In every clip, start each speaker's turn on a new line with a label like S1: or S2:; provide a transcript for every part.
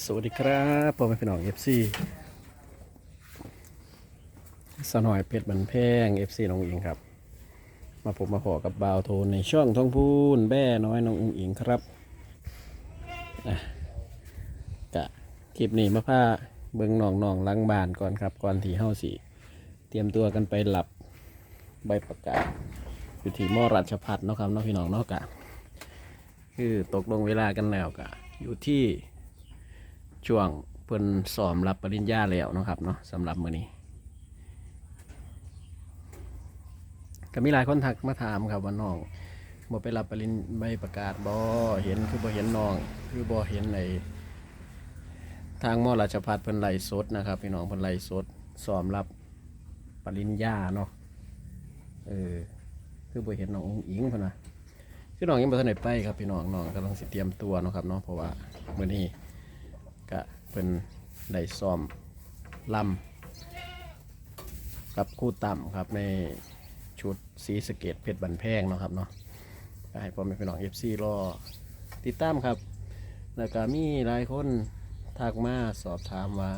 S1: สวัสดีครับพ่อแม่พี่น้องเอฟซีสนอยเพชรบันแพงเอฟซีน้องอิงครับ มาผมมาขอกับบาวโทนในช่องท้องพูนแบ่น้อยน้องอุงอิงครับอะกะคลิปนี้มาพาเบิงน้องน้องล้างบานก่อนครับ ก่อนที่เฮาสิเตรียมตัวกันไปหลับใบประกาศอยู่ที่มอราชพัฒเนะครับเนาะพี่น้องเนาะกะ คือตกลงเวลากันแล้วกะ อยู่ที่ ช่วงเพิ่นสอมรับปริญญาแล้วนะครับเนาะสำหรับมื้อนี้ก็มีหลายคนทักมาถามครับว่าน้องบ่ไปรับปริญใบประกาศบ่เห็นคือบ่เห็นน้องคือบ่เห็นในทางมอราชพัฒเพิ่นไล่สดนะครับพี่น้องเพิ่นไล่สดสอมรับปริญญาเนาะเออคือบ่เห็นน้องอุ๋งอิงเพิ่นน่ะคือน้องยังบ่ทันได้ไปครับพี่น้องน้องกำลังสิเตรียมตัวเนาะครับเนาะเพราะว่ามื้อนี้ ก็เป็นได้ซ้อมลำกับคู่ต่ำครับในชุดสีสเกตเพชรบันแพงเนาะครับเนาะให้พ่อแม่พี่น้องเอฟซีรอติดตามครับ แล้วก็มีหลายคนทักมาสอบถามว่า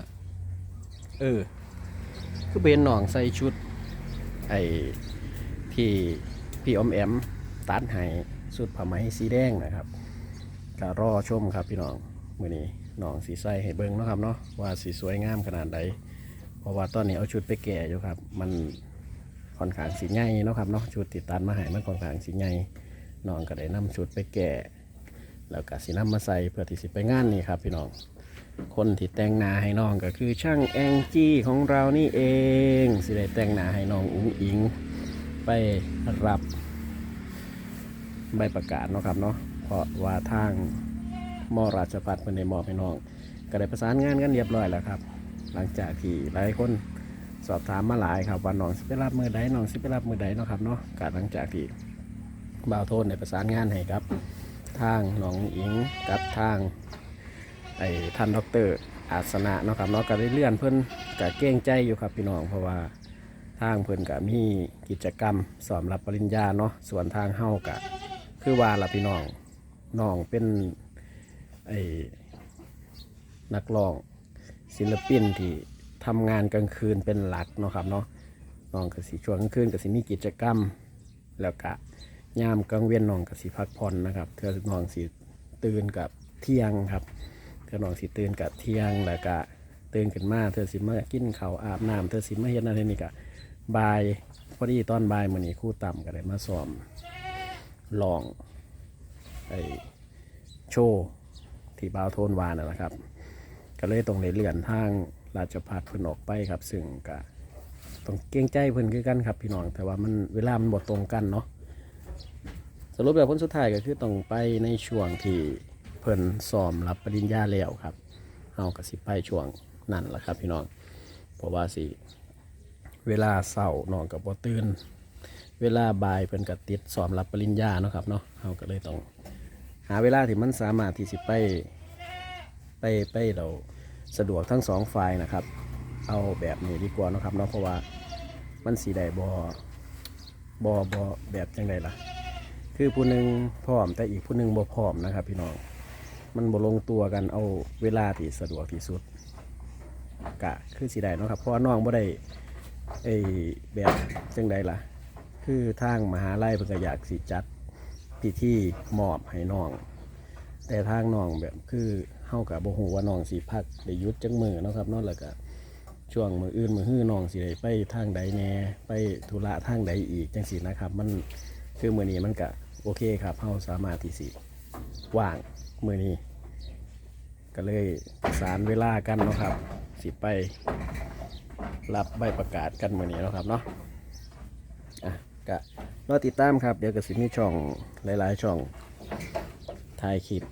S1: เออ คือเป็นหนองใส่ชุด ไอ้ที่พี่อมแอมตัดให้สุดผ้าไหมสีแดงนะครับก็รอชมครับพี่น้องมือนี้ น้องสีใสให้เบิ่งเนาะครับเนาะว่าสีสวยงามขนาดใดเพราะว่าตอนนี้เอาชุดไปแก่อยู่ครับ มันค่อนข้างสีใหญ่เนาะครับเนาะชุดติดตันมาให้มันค่อนข้างสีใหญ่น้องก็ได้นำชุดไปแก่แล้วก็สีน้ำมาใส่เพื่อที่สิไปงานนี่ครับพี่น้อง คนที่แต่งหน้าให้น้องก็คือช่างแองจี้ของเรานี่เองสิได้แต่งหน้าให้น้องอุ้งอิงไปรับใบประกาศเนาะครับเนาะเพราะว่าทาง มอราชพัฒน์เป็นในมอบให้น้อง ก็ได้ประสานงานกันเรียบร้อยแล้วครับ หลังจากที่หลายคนสอบถามมาหลายครับว่าน้องสิไปรับมือใดน้องสิไปรับมือใดเนาะครับเนาะการหลังจากที่บ่าวโทนได้ประสานงานให้ครับ ทางน้องอิงกับทางไอ้ท่านดอกเตอรอาสนะเนาะครับเนาะก็ได้เลื่อนเพิ่นก็เก้งใจอยู่ครับพี่น้องเพราะว่าทางเพิ่นก็มีกิจกรรมสอนรับปริญญาเนาะส่วนทางเฮาก็คือว่าละพี่น้องน้องเป็น ไอ้นักร้องศิลปินที่ทำงานกลางคืนเป็นหลักเนาะครับเนาะน้องก็สิช่วงกลางคืนก็สิมีกิจกรรม แล้วก็ยามกลางเวียนน้องก็สิพักผ่อนนะครับเธอน้องสิตื่นกับเที่ยงครับเธอน้องสิตื่นกับเที่ยงแล้วก็ตื่นขึ้นมาเธอสิมากินข้าวอาบน้ำเธอสิมาเฮ็ดนั่นเฮ็ดนี่ก็บ่ายพอดีตอนบายมื้อนี้คู่ต่ำก็ได้มาซ้อมลองไอ้โชว์ ที่บาวโทนวานนะครับ ก็เลยต้องได้เลื่อนทางราชพัฒน์เพิ่นออกไปครับ ซึ่งก็ต้องเกรงใจเพิ่นคือกันครับพี่น้องแต่ว่ามันเวลามันบดตรงกันเนาะสรุปแบบผลสุดท้ายก็คือต้องไปในช่วงที่เพิ่นซ้อมรับปริญญาแล้วครับเฮาก็สิไปช่วงนั่นแหละครับ พี่น้องเพราะว่าสิเวลาเศร้าน้องกับบ่ตื่นเวลาบ่ายเพิ่นก็ติดซ้อมรับปริญญาเนาะครับเนาะเฮาก็เลยต้อง หาเวลาที่มันสามารถที่สิไปไปไปเราสะดวกทั้งสองฝ่ายนะครับ เอาแบบนี้ดีกว่านะครับเนาะเพราะว่ามันสีได้บอบอบอแบบจังไดล่ะ คือผู้หนึ่งพร้อมแต่อีกผู้หนึ่งบ่พร้อมนะครับ พี่น้องมันบ่ลงตัวกันเอาเวลาที่สะดวกที่สุดกะคือสีได้นะครับ เพราะว่าน้องบ่ได้ไอแบบจังไดล่ะ คือทางมหาลัยเพิ่นก็อยากสิจัด พิธีมอบให้น้อง แต่ทางน้องแบบคือเฮากับบ่ฮู้ว่าน้องสิพักได้หยุดจังมือเนาะครับเนาะแล้วก็ช่วงมืออื่นมือฮื้อน้องสิได้ไปทางใดแหน่ไปธุระทางใดอีกจังซี่นะครับ มันคือมื้อนี้มันก็โอเคครับเฮาสามารถที่สิว่างมื้อนี้ ก็เลยประสานเวลากันเนาะครับ สิไปรับใบประกาศกันมื้อนี้เนาะครับเนาะอะก็ รอติดตามครับเดี๋ยวก็สิมีช่องหลายๆช่องถ่ายคลิป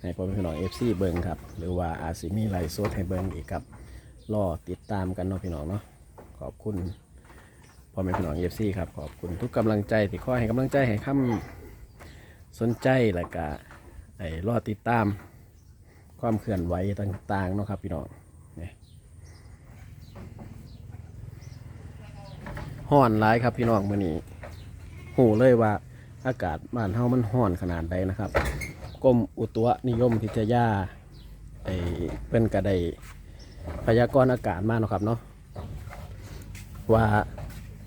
S1: ให้พ่อแม่พี่น้องเอฟซีเบิงครับ หรือว่าอาจสิมีไลฟ์สดให้เบิงอีกครับรอติดตามกันเนาะพี่น้องเนาะขอบคุณพ่อแม่พี่น้องเอฟซีครับขอบคุณทุกกำลังใจที่คอยให้กำลังใจให้คำสนใจและก็ไอ้รอติดตามความเคลื่อนไหวต่างๆเนาะครับพี่น้องนี่ห่อนร้ายครับพี่น้องมื่อนี้ หูเลยว่าอากาศบ้านเฮามันห้อนขนาดใดนะครับกรมอุตุนิยมวิทยาไอ้เพิ่นก็ไดพยากรณ์อากาศมาเนาะครับเนาะว่า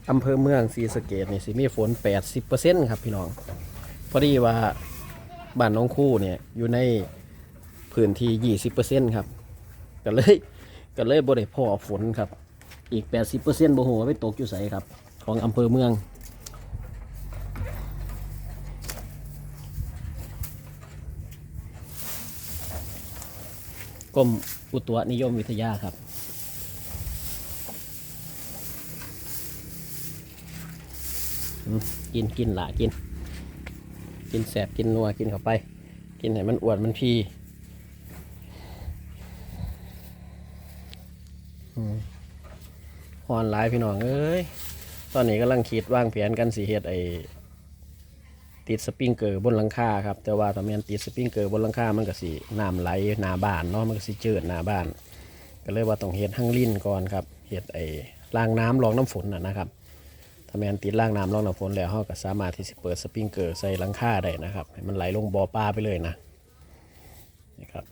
S1: อำเภอเมืองศรีสะเกดนี่สิมีฝน 80%ครับพี่น้อง พอดีว่าบ้านน้องคู่เนี่ยอยู่ในพื้นที่ 20%ครับก็เลยก็เลยบ่ได้พอฝนครับ อีก 80%บ่ฮู้ว่าไปตกอยู่ไสครับ ของอำเภอเมือง กรมอุตุนิยมวิทยาครับ กินกินหละกิน กินแสบกินนัวกินเข้าไป กินให้มันอวนมันพีอืมฮอนหลายพี่น้องเอ้ย ตอนนี้กำลังคิดวางแผนกันสีเฮ็ดไอ ติดสปริงเกอร์บนหลังคาครับแต่ว่าถ้าแม่นติดสปริงเกอร์บนหลังคามันก็สิน้ำไหลหน้าบ้านเนาะมันก็สิเจิดหน้าบ้าน ก็เลยว่าต้องเฮ็ดหั่งลิ้นก่อนครับเฮ็ดไอ้ล้างน้ำรองน้ำฝนน่ะนะครับถ้าแม่นติดล้างน้ำรองน้ำฝนแล้วเราก็สามารถที่จะเปิดสปริงเกอร์ใส่หลังคาได้นะครับให้มันไหลลงบ่อปลาไปเลยนะนี่ครับ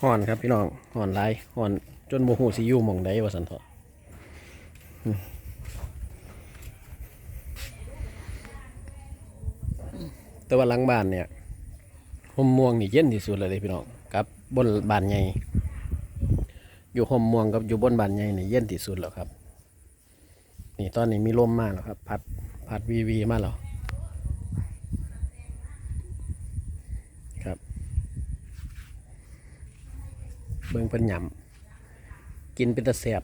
S1: ห่อนครับพี่น้องห่อนหลายห่อน จนโมโหสิอยู่หมองใดว่าสันเถอะแต่ว่าหลังบ้านเนี่ยห่มม่วงนี่เย็นที่สุดเลยเด้พี่น้องกับบนบ้านใหญ่อยู่ห่มม่วงกับอยู่บนบ้านใหญ่นี่เย็นที่สุดแล้วครับ นี่ตอนนี้มีลมมากแล้วครับ พัดพัดวีวีมาแล้วครับ เบิ่งเพิ่นหยำ กินเป็นตะแสบ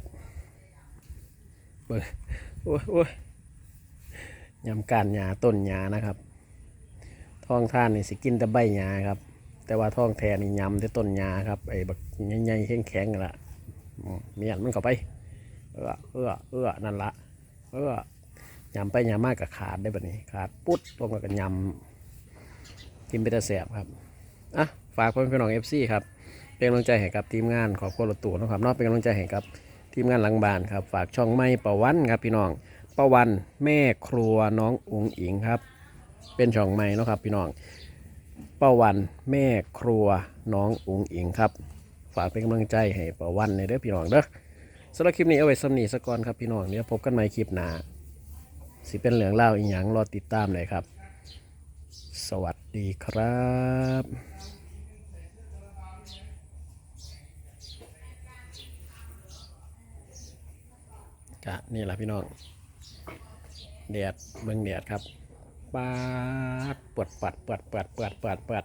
S1: เบิ่งโอ้ยโอ้ยยำการหญ้าต้นหญ้านะครับท้องท่านนี่สิกินแต่ใบหญ้าครับ แต่ว่าท้องแทนนี่ยำแต่ต้นหญ้าครับไอ้บักใหญ่ๆแข็งๆนั่นละมเมียนมันเข้าไปเอ้อเอ้อเอ้อนั่นละเอ้อยำไปยำมากกับขาดได้แบบนี้ขาดปุ๊ดลงมากับยำกินเป็นตะแสบครับอะฝากเพื่อนพี่น้องเอฟซีครับ เป็นกำลังใจให้กับทีมงานขอบคุณรถตู้นะครับนอกเป็นกำลังใจให้กับทีมงานหลังบ้านครับ ฝากช่องไม่ประวันครับพี่น้องประวันแม่ครัวน้องอุ๋งอิงครับ เป็นช่องใหม่นะครับพี่น้องประวันแม่ครัวน้องอุ๋งอิงครับ ฝากเป็นกำลังใจให้ประวันในเด้อพี่น้องเด้อสำหรับคลิปนี้เอาไว้สำนีสก่อนครับพี่น้องเดี๋ยวพบกันใหม่คลิปหน้าสิเป็นเหลืองเล่าอีหยังรอติดตามเลยครับ สวัสดีครับ กะนี่แหละพี่น้องแดดเบิ่งแดดครับปาดปวดปัดปวดปัดปวดปัดปวด